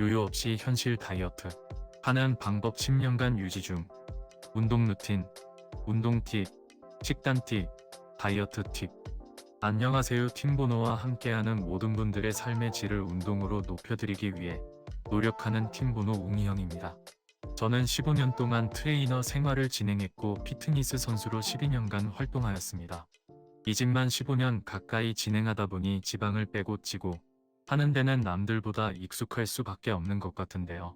요요 없이 현실 다이어트 하는 방법 10년간 유지 중 운동 루틴, 운동 팁, 식단 팁, 다이어트 팁 안녕하세요 팀보노와 함께하는 모든 분들의 삶의 질을 운동으로 높여드리기 위해 노력하는 팀보노 웅이형입니다. 저는 15년 동안 트레이너 생활을 진행했고 피트니스 선수로 12년간 활동하였습니다. 이 집만 15년 가까이 진행하다 보니 지방을 빼고 찌고 하는 데는 남들보다 익숙할 수밖에 없는 것 같은데요.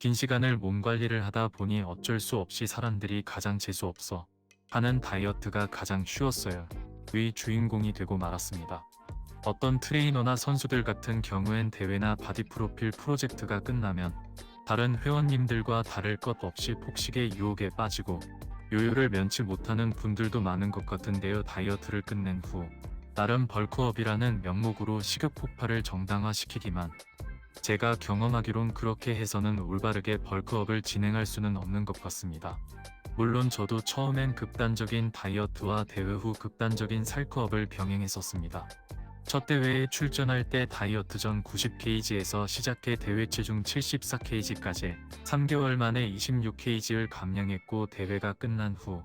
긴 시간을 몸 관리를 하다 보니 어쩔 수 없이 사람들이 가장 재수 없어 하는 다이어트가 가장 쉬웠어요. 의 주인공이 되고 말았습니다. 어떤 트레이너나 선수들 같은 경우엔 대회나 바디 프로필 프로젝트가 끝나면 다른 회원님들과 다를 것 없이 폭식의 유혹에 빠지고 요요를 면치 못하는 분들도 많은 것 같은데요. 다이어트를 끝낸 후 나름 벌크업이라는 명목으로 식욕 폭발을 정당화시키기만 제가 경험하기론 그렇게 해서는 올바르게 벌크업을 진행할 수는 없는 것 같습니다. 물론 저도 처음엔 극단적인 다이어트와 대회 후 극단적인 살크업을 병행했었습니다. 첫 대회에 출전할 때 다이어트 전 90kg에서 시작해 대회 체중 74kg까지 3개월 만에 26kg를 감량했고 대회가 끝난 후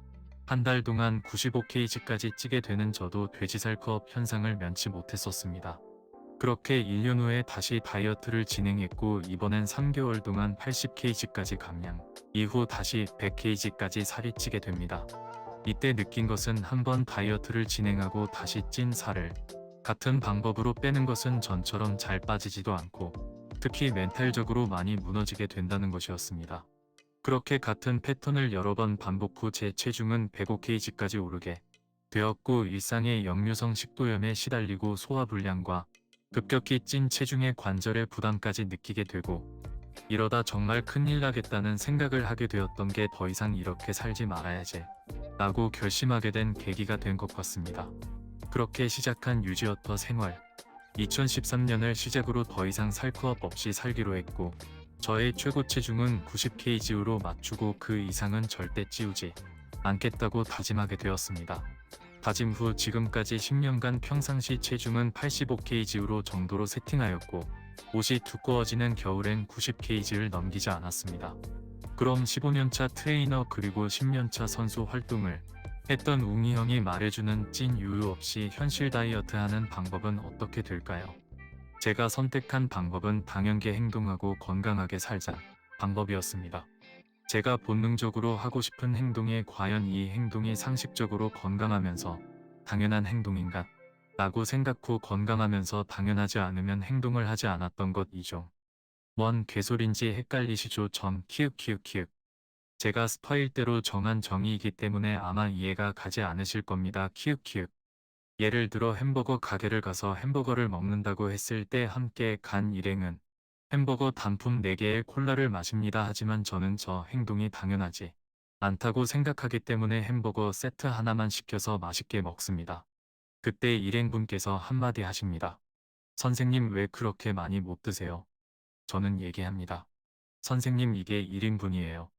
한 달 동안 95kg까지 찌게 되는 저도 돼지살크업 현상을 면치 못했었습니다. 그렇게 1년 후에 다시 다이어트를 진행했고 이번엔 3개월 동안 80kg까지 감량, 이후 다시 100kg까지 살이 찌게 됩니다. 이때 느낀 것은 한번 다이어트를 진행하고 다시 찐 살을 같은 방법으로 빼는 것은 전처럼 잘 빠지지도 않고 특히 멘탈적으로 많이 무너지게 된다는 것이었습니다. 그렇게 같은 패턴을 여러 번 반복 후 제 체중은 105kg까지 오르게 되었고 일상의 역류성 식도염에 시달리고 소화불량과 급격히 찐 체중의 관절의 부담까지 느끼게 되고 이러다 정말 큰일 나겠다는 생각을 하게 되었던 게 더 이상 이렇게 살지 말아야지 라고 결심하게 된 계기가 된 것 같습니다. 그렇게 시작한 유지어터 생활 2013년을 시작으로 더 이상 살크업 없이 살기로 했고 저의 최고 체중은 90kg로 맞추고 그 이상은 절대 찌우지 않겠다고 다짐하게 되었습니다. 다짐 후 지금까지 10년간 평상시 체중은 85kg로 정도로 세팅하였고 옷이 두꺼워지는 겨울엔 90kg를 넘기지 않았습니다. 그럼 15년차 트레이너 그리고 10년차 선수 활동을 했던 웅이 형이 말해주는 찐 유유 없이 현실 다이어트 하는 방법은 어떻게 될까요? 제가 선택한 방법은 당연하게 행동하고 건강하게 살자 방법이었습니다. 제가 본능적으로 하고 싶은 행동에 과연 이 행동이 상식적으로 건강하면서 당연한 행동인가? 라고 생각 후 건강하면서 당연하지 않으면 행동을 하지 않았던 것이죠. 뭔 개소린지 헷갈리시죠? 점 키읔키읔키읔. 제가 스파일대로 정한 정의이기 때문에 아마 이해가 가지 않으실 겁니다. 키읔키읔. 예를 들어 햄버거 가게를 가서 햄버거를 먹는다고 했을 때 함께 간 일행은 햄버거 단품 4개의 콜라를 마십니다. 하지만 저는 저 행동이 당연하지 않다고 생각하기 때문에 햄버거 세트 하나만 시켜서 맛있게 먹습니다. 그때 일행분께서 한마디 하십니다. 선생님 왜 그렇게 많이 못 드세요? 저는 얘기합니다. 선생님 이게 1인분이에요.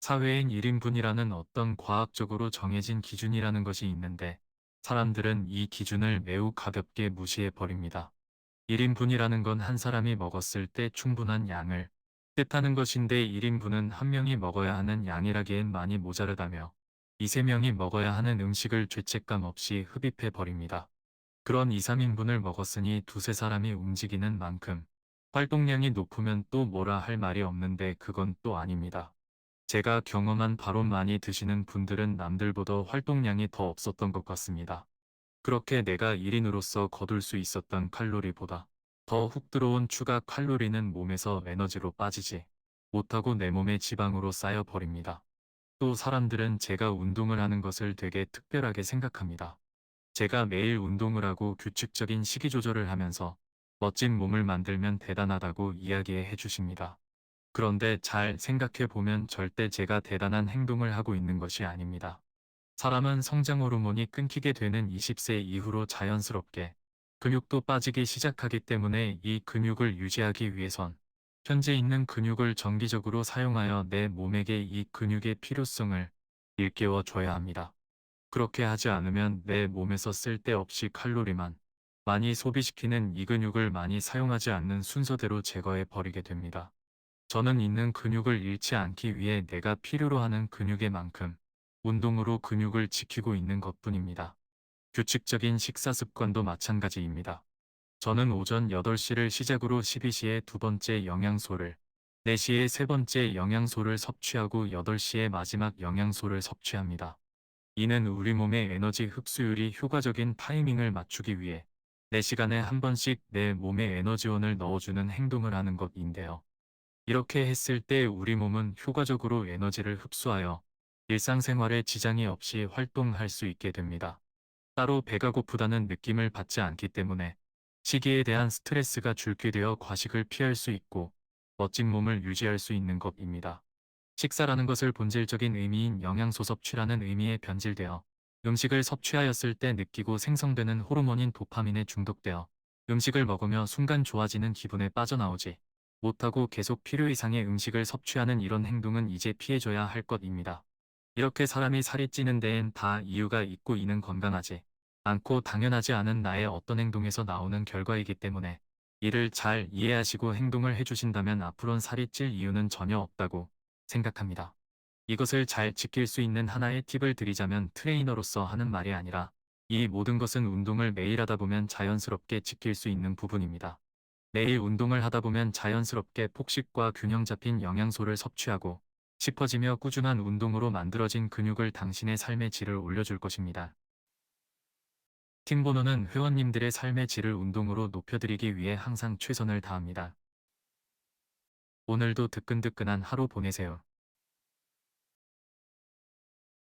사회엔 1인분이라는 어떤 과학적으로 정해진 기준이라는 것이 있는데 사람들은 이 기준을 매우 가볍게 무시해 버립니다. 1인분이라는 건 한 사람이 먹었을 때 충분한 양을 뜻하는 것인데 1인분은 한 명이 먹어야 하는 양이라기엔 많이 모자르다며 이세 명이 먹어야 하는 음식을 죄책감 없이 흡입해 버립니다. 그런 2, 3인분을 먹었으니 두세 사람이 움직이는 만큼 활동량이 높으면 또 뭐라 할 말이 없는데 그건 또 아닙니다. 제가 경험한 바로 많이 드시는 분들은 남들보다 활동량이 더 없었던 것 같습니다. 그렇게 내가 1인으로서 거둘 수 있었던 칼로리보다 더 훅 들어온 추가 칼로리는 몸에서 에너지로 빠지지 못하고 내 몸에 지방으로 쌓여 버립니다. 또 사람들은 제가 운동을 하는 것을 되게 특별하게 생각합니다. 제가 매일 운동을 하고 규칙적인 식이 조절을 하면서 멋진 몸을 만들면 대단하다고 이야기해 주십니다. 그런데 잘 생각해 보면 절대 제가 대단한 행동을 하고 있는 것이 아닙니다. 사람은 성장 호르몬이 끊기게 되는 20세 이후로 자연스럽게 근육도 빠지기 시작하기 때문에 이 근육을 유지하기 위해선 현재 있는 근육을 정기적으로 사용하여 내 몸에게 이 근육의 필요성을 일깨워 줘야 합니다. 그렇게 하지 않으면 내 몸에서 쓸데없이 칼로리만 많이 소비시키는 이 근육을 많이 사용하지 않는 순서대로 제거해 버리게 됩니다. 저는 있는 근육을 잃지 않기 위해 내가 필요로 하는 근육의 만큼 운동으로 근육을 지키고 있는 것 뿐입니다. 규칙적인 식사 습관도 마찬가지입니다. 저는 오전 8시를 시작으로 12시에 두 번째 영양소를, 4시에 세 번째 영양소를 섭취하고 8시에 마지막 영양소를 섭취합니다. 이는 우리 몸의 에너지 흡수율이 효과적인 타이밍을 맞추기 위해 4시간에 한 번씩 내 몸에 에너지원을 넣어주는 행동을 하는 것인데요. 이렇게 했을 때 우리 몸은 효과적으로 에너지를 흡수하여 일상생활에 지장이 없이 활동할 수 있게 됩니다. 따로 배가 고프다는 느낌을 받지 않기 때문에 시기에 대한 스트레스가 줄게 되어 과식을 피할 수 있고 멋진 몸을 유지할 수 있는 것입니다. 식사라는 것을 본질적인 의미인 영양소 섭취라는 의미에 변질되어 음식을 섭취하였을 때 느끼고 생성되는 호르몬인 도파민에 중독되어 음식을 먹으며 순간 좋아지는 기분에 빠져나오지 못하고 계속 필요 이상의 음식을 섭취하는 이런 행동은 이제 피해줘야 할 것입니다. 이렇게 사람이 살이 찌는 데엔 다 이유가 있고 이는 건강하지 않고 당연하지 않은 나의 어떤 행동에서 나오는 결과이기 때문에 이를 잘 이해하시고 행동을 해주신다면 앞으로는 살이 찔 이유는 전혀 없다고 생각합니다. 이것을 잘 지킬 수 있는 하나의 팁을 드리자면 트레이너로서 하는 말이 아니라 이 모든 것은 운동을 매일 하다 보면 자연스럽게 지킬 수 있는 부분입니다. 매일 운동을 하다 보면 자연스럽게 폭식과 균형 잡힌 영양소를 섭취하고 싶어지며 꾸준한 운동으로 만들어진 근육을 당신의 삶의 질을 올려줄 것입니다. 팀보너는 회원님들의 삶의 질을 운동으로 높여드리기 위해 항상 최선을 다합니다. 오늘도 뜨끈뜨끈한 하루 보내세요.